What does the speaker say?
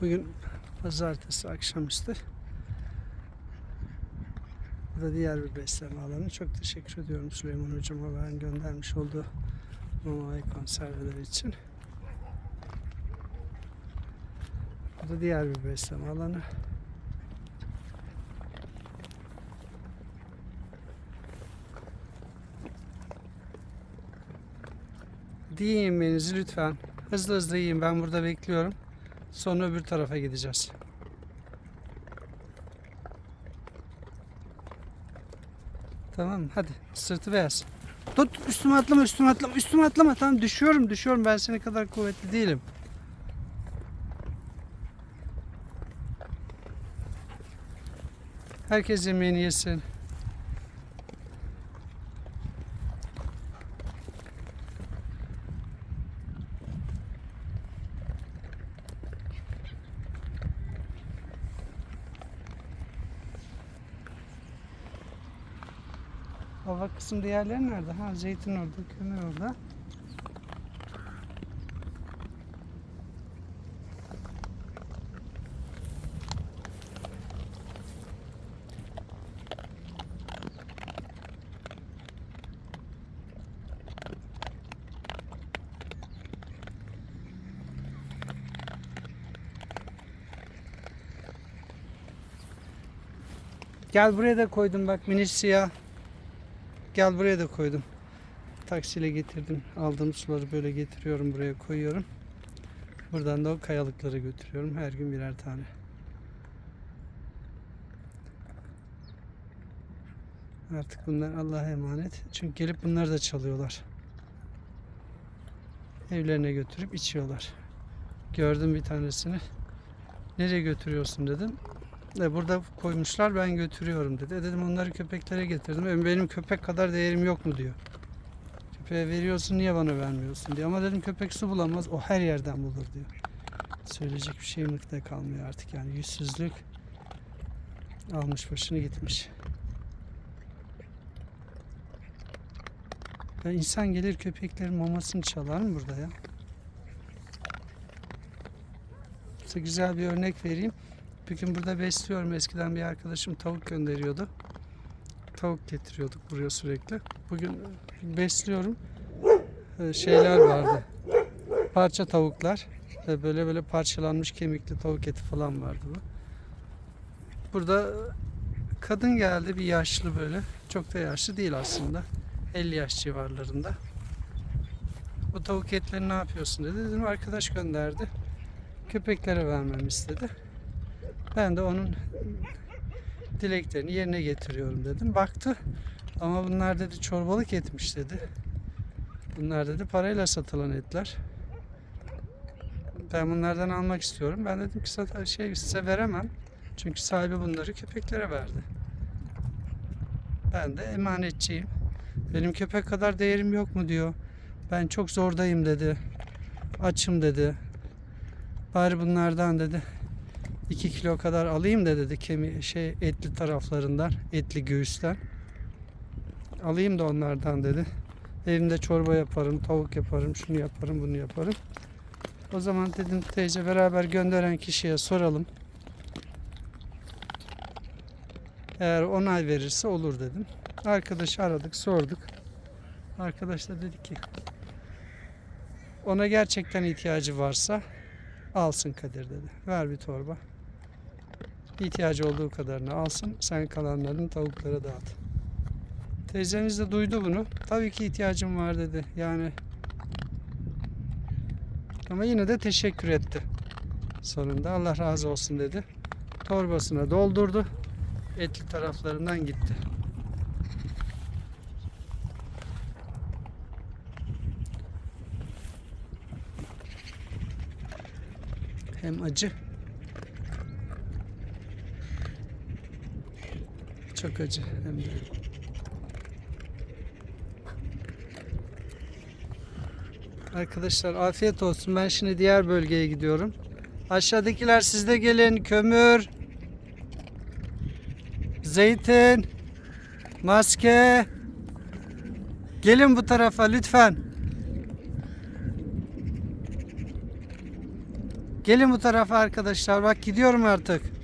Bugün pazartesi akşamüstü. Bu da diğer bir besleme alanı. Çok teşekkür ediyorum Süleyman Hocam'a ben göndermiş olduğu mamayı konserveleri için. Bu da diğer bir besleme alanı. Hadi yiyin yemeğinizi lütfen. Hızlı hızlı yiyin. Ben burada bekliyorum. Sonra öbür tarafa gideceğiz. Tamam? Hadi. Sırtı beyaz. Tut üstüme atlama üstüme atlama üstüme atlama. Tamam düşüyorum düşüyorum. Ben senin kadar kuvvetli değilim. Herkes yemeğini yesin. Hava kısım diğerleri nerede? Ha zeytin orada, kömür orada. Gel buraya da koydum bak minik siyah. Gel buraya da koydum. Taksiyle getirdim. Aldığım suları böyle getiriyorum buraya koyuyorum. Buradan da o kayalıkları götürüyorum. Her gün birer tane. Artık bunlar Allah'a emanet. Çünkü gelip bunları da çalıyorlar. Evlerine götürüp içiyorlar. Gördüm bir tanesini. Nereye götürüyorsun dedim. E, burada koymuşlar ben götürüyorum dedi. E, dedim onları köpeklere getirdim. E, benim köpek kadar değerim yok mu diyor. Köpeğe veriyorsun niye bana vermiyorsun diyor. Ama dedim köpek su bulamaz o her yerden bulur diyor. Söyleyecek bir şeyim de kalmıyor artık yani yüzsüzlük almış başını gitmiş. Ya insan gelir köpeklerin mamasını çalar mı burada ya? Size güzel bir örnek vereyim. Bugün burada besliyorum. Eskiden bir arkadaşım tavuk gönderiyordu. Tavuk getiriyorduk buraya sürekli. Bugün besliyorum. Ee, Şeyler vardı. Parça tavuklar. Ee, Böyle böyle parçalanmış kemikli tavuk eti falan vardı bu. Burada kadın geldi bir yaşlı böyle. Çok da yaşlı değil aslında. 50 yaş civarlarında. Bu tavuk etlerini ne yapıyorsun dedi. Dedim arkadaş gönderdi. Köpeklere vermemi istedi. Ben de onun dileklerini yerine getiriyorum dedim. Baktı ama bunlar dedi çorbalık etmiş dedi. Bunlar dedi parayla satılan etler. Ben bunlardan almak istiyorum. Ben dedim ki "Sat- şey size veremem. Çünkü sahibi bunları köpeklere verdi. Ben de emanetçiyim. Benim köpek kadar değerim yok mu diyor. Ben çok zordayım dedi. Açım dedi. Bari bunlardan dedi 2 kilo kadar alayım da dedi kemi şey etli taraflarından, etli göğüsten. Alayım da onlardan dedi. Evimde çorba yaparım, tavuk yaparım, şunu yaparım, bunu yaparım. O zaman dedim teyze beraber gönderen kişiye soralım. Eğer onay verirse olur dedim. Arkadaşı aradık, sorduk. Arkadaş da dedi ki ona gerçekten ihtiyacı varsa alsın Kadir dedi. Ver bir torba. İhtiyacı olduğu kadarını alsın. Sen kalanlarını tavuklara dağıt. Teyzemiz de duydu bunu. Tabii ki ihtiyacım var dedi. Yani ama yine de teşekkür etti. Sonunda Allah razı olsun dedi. Torbasına doldurdu. Etli taraflarından gitti. Hem acı Çok acı hem de. Arkadaşlar afiyet olsun. Ben şimdi diğer bölgeye gidiyorum. Aşağıdakiler sizde gelin. Kömür. Zeytin. Maske. Gelin bu tarafa lütfen. Gelin bu tarafa arkadaşlar. Bak gidiyorum artık.